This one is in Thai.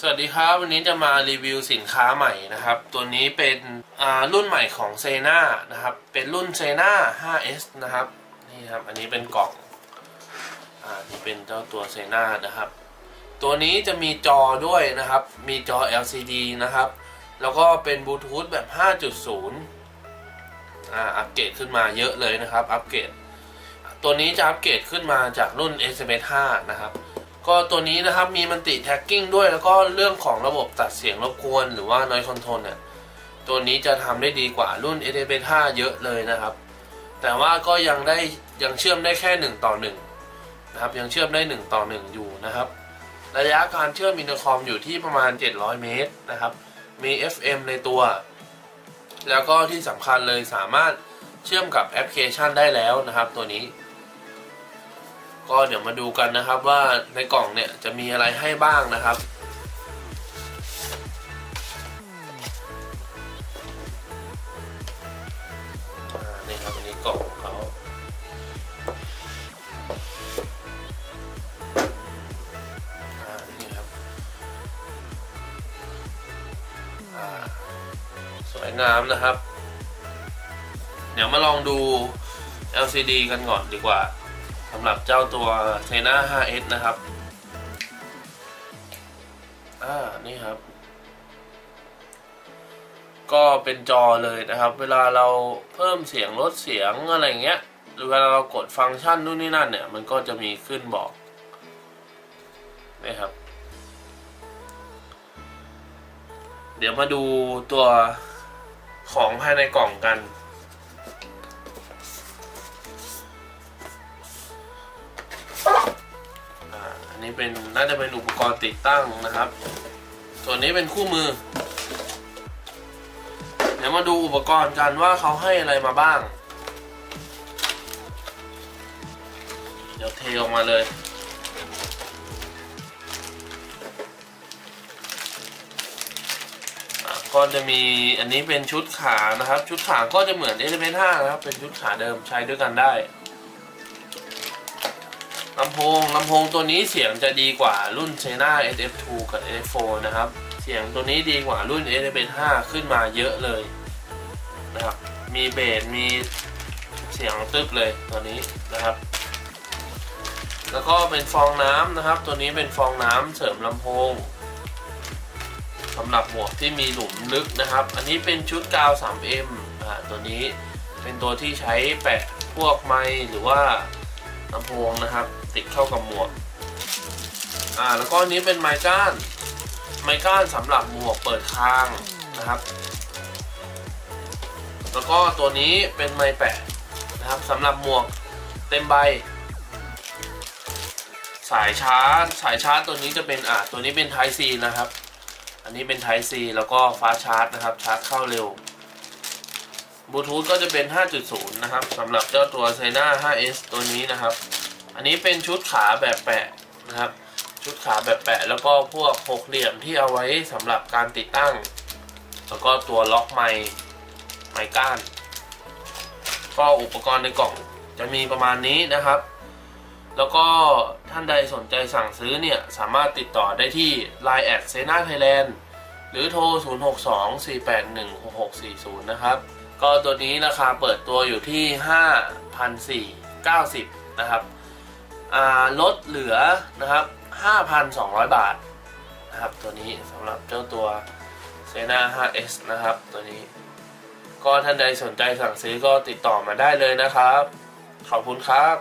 สวัสดีครับ วันนี้จะมารีวิวสินค้าใหม่นะครับ ตัวนี้เป็นรุ่นใหม่ของเซนานะครับ เป็นรุ่นเซนา 5S นะครับ นี่ครับ อันนี้เป็นกล่องอ่านี่เป็นเจ้าตัวเซนานะครับ ตัวนี้จะมีจอด้วยนะครับ มีจอ LCD นะครับ แล้วก็เป็นบลูทูธแบบ 5.0อ่าอัปเกรดขึ้นมาเยอะเลยนะครับ อัปเกรด ตัวนี้จะอัปเกรดขึ้นมาจากรุ่น SMS 5นะครับ ก็ตัวนี้นะครับมีมันติแท็กกิ้งด้วยแล้วก็เรื่องของระบบตัดเสียงรบกวนหรือว่า noise control เนี่ยตัวนี้จะทำได้ดีกว่ารุ่น a อ5เยอะเลยนะครับ แต่ว่าก็ยังได้ยังเชื่อมได้แค่ 1 ต่อ 1 นะครับ ยังเชื่อมได้ 1 ต่อ 1 อยู่นะครับ ระยะการเชื่อมอินเตอร์คอมอยู่ที่ประมาณ 700 เมตรนะครับ มี FM ในตัว แล้วก็ที่สำคัญเลยสามารถเชื่อมกับแอปพลิเคชันได้แล้วนะครับ ตัวนี้ ก็เดี๋ยวมาดูกันนะครับว่าในกล่องเนี่ยจะมีอะไรให้บ้างนะครับ นี่ครับอันนี้กล่องของเขานี่ครับอ่าสวยงามนะครับ เดี๋ยวมาลองดู LCD กันก่อนดีกว่า สำหรับเจ้าตัว t e n a 5S นะครับ อ่า นี่ครับ ก็เป็นจอเลยนะครับ เวลาเราเพิ่มเสียงลดเสียงอะไรเงี้ย หรือเวลาเรากดฟังก์ชันนู่นนี่นั่นเนี่ย มันก็จะมีขึ้นบอกนะครับ เดี๋ยวมาดูตัวของภายในกล่องกัน นี้เป็นน่าจะเป็นอุปกรณ์ติดตั้งนะครับ ส่วนนี้เป็นคู่มือ เดี๋ยวมาดูอุปกรณ์กันว่าเขาให้อะไรมาบ้าง เดี๋ยวเทออกมาเลยอะก็จะมีอันนี้เป็นชุดขานะครับ ชุดขาก็จะเหมือน s อ5นะครับ เป็นชุดขาเดิมใช้ด้วยกันได้ ลำโพงลำโพงตัวนี้เสียงจะดีกว่ารุ่น c h e n a SF2 กับ SF4 นะครับ เสียงตัวนี้ดีกว่ารุ่น SF5 ขึ้นมาเยอะเลยนะครับ มีเบสมีเสียงตึ๊บเลยตัวนี้นะครับ แล้วก็เป็นฟองน้ำนะครับ ตัวนี้เป็นฟองน้ำเสริมลำโพงสำหรับหมวกที่มีหลุมลึกนะครับ อันนี้เป็นชุดกาว 3M อ่าตัวนี้เป็นตัวที่ใช้แปะพวกไม้หรือว่า ลำโพงนะครับ ติดเข้ากับหมวกอ่าแล้วก็อันนี้เป็นไม้ก้านไม้ก้านสำหรับหมวกเปิดคางนะครับ แล้วก็ตัวนี้เป็นไม้แปะนะครับสำหรับหมวกเต็มใบ สายชาร์จสายชาร์จตัวนี้จะเป็นอ่าตัวนี้เป็น Type C นะครับ อันนี้เป็น Type C แล้วก็ฟ้าชาร์จนะครับชาร์จเข้าเร็ว บลูทูธก็จะเป็น 5.0 นะครับสำหรับเจ้าตัว s e n a 5S ตัวนี้นะครับ อันนี้เป็นชุดขาแบบแปะนะครับ ชุดขาแบบแปะแล้วก็พวกหกเหลี่ยมที่เอาไว้สำหรับการติดตั้ง แล้วก็ตัวล็อกไม้ไม้ก้าน ก็อุปกรณ์ในกล่องจะมีประมาณนี้นะครับ แล้วก็ท่านใดสนใจสั่งซื้อเนี่ย สามารถติดต่อได้ที่ Line แอดเซนาไทยแลนด์หรือโทร 0624816640 นะครับ ก็ตัวนี้ราคาเปิดตัวอยู่ที่ 5,490 นะครับลดเหลือนะครับ 5,200 บาทนะครับตัวนี้สำหรับเจ้าตัวเซนา 5S นะครับตัวนี้ ก็ท่านใดสนใจสั่งซื้อก็ติดต่อมาได้เลยนะครับ ขอบคุณครับ